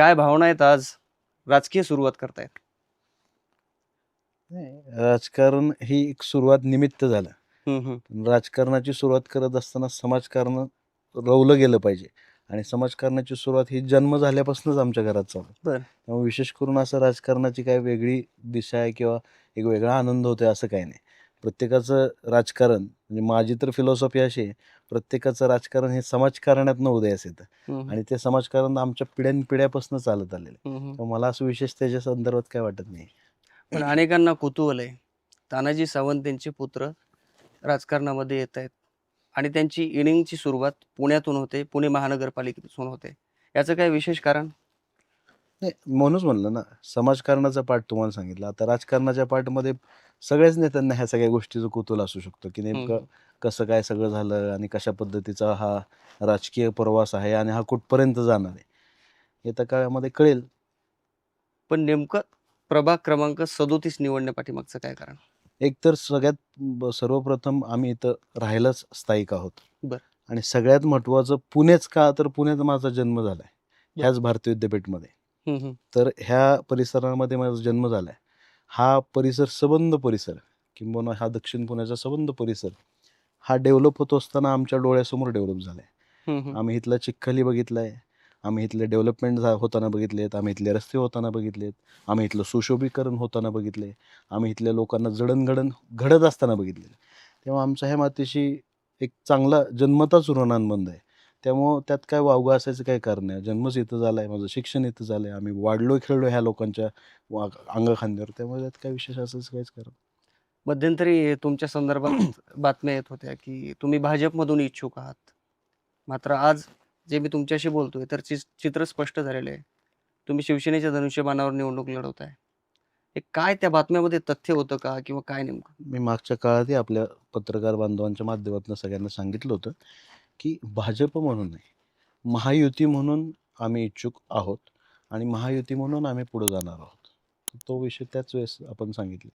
काय भावना आहेत आज राजकीय सुरुवात करतायत नाही, राजकारण ही एक सुरुवात निमित्त झालं हम्म, हम्म. पण राजकारणाची सुरुवात करत असताना समाजकारण रवलं गेलं पाहिजे आणि समाजकारणाची सुरुवात ही जन्म झाल्यापासूनच आमच्या घरात चालू आहे. बरं. त्यामुळे विशेष करून असं राजकारणाची काय वेगळी दिशा आहे किंवा एक वेगळा आनंद होतोय असं काही नाही प्रत्येकाचं राजकारण म्हणजे माझी तर फिलॉसॉफी अशी आहे प्रत्येकाचं राजकारण हे समाजकारणातनं उदयास येतं. आणि ते समाजकारण आमच्या पिढ्यानपिढ्यापासून चालत आलेलं मला असं विशेष त्याच्या संदर्भात काय वाटत नाही. पण अनेकांना कुतूहल आहे. तानाजी सावंत त्यांचे पुत्र राजकारणामध्ये येत आहेत. आणि त्यांची इनिंगची सुरुवात पुण्यातून होते पुणे महानगरपालिकेतून होते. याचं काय विशेष कारण? नाही म्हणूनच म्हणलं ना समाजकारणाचा पाठ तुम्हाला सांगितलं. आता राजकारणाच्या पाठमध्ये सगळ्याच नेत्यांना ह्या सगळ्या गोष्टीचं कुतूहल असू शकतो की नेमकं. कसं काय सगळं झालं आणि कशा पद्धतीचा हा राजकीय प्रवास आहे आणि हा कुठपर्यंत जाणार आहे येत्या काळामध्ये कळेल. पण नेमकं प्रभाग क्रमांक सदोतीस निवडण्यापाठीमागचं काय कारण? एकतर सगळ्यात सर्वप्रथम आम्ही इथं राहायलाच स्थायिक आहोत. बरं. आणि सगळ्यात महत्त्वाचं पुणेच का तर पुण्यात माझा जन्म झाला आहे ह्याच भारतीय विद्यापीठमध्ये. हम्म. तर ह्या परिसरामध्ये माझा जन्म झाला आहे हा परिसर सबंध परिसर किंबहुना हा दक्षिण पुण्याचा सबंध परिसर हा डेव्हलप होत असताना आमच्या डोळ्यासमोर डेव्हलप झाला आहे हम्म, हम्म. आम्ही इथला चिखली बघितला आहे आम्ही इथले डेव्हलपमेंट झा होताना बघितलेत आम्ही इथले रस्ते होताना बघितलेत आम्ही इथलं सुशोभीकरण होताना बघितले आम्ही इथल्या लोकांना जडणघडण घडत असताना बघितले तेव्हा आमचा ह्या मातीशी एक चांगला जन्मताच ऋणानुबंध आहे त्यामुळं त्यात काय वावगं असायचं काही कारण नाही. जन्मच इथं झाला आहे माझं शिक्षण इथं झालं आहे आम्ही वाढलो खेळलो ह्या लोकांच्या वा अंगखांद्यावर. त्यामुळे त्यात काय विशेष असायचं काहीच कारण मध्यंतरी तुमच्या संदर्भात बातम्या येत होत्या की तुम्ही भाजपमधून इच्छुक आहात. मात्र आज जे मी तुमच्याशी बोलतोय तर चि- चित्र स्पष्ट झालेलं आहे. तुम्ही शिवसेनेच्या धनुष्यबाणावर निवडणूक लढवत आहे हे काय त्या बातम्यामध्ये तथ्य होतं का किंवा काय नेमकं? मी मागच्या काळातही आपल्या पत्रकार बांधवांच्या माध्यमातून सगळ्यांना सांगितलं होतं. की भाजप म्हणून नाही महायुती म्हणून आम्ही इच्छुक आहोत आणि महायुती म्हणून आम्ही पुढे जाणार आहोत. तो विषय त्याच वेळेस आपण सांगितलं.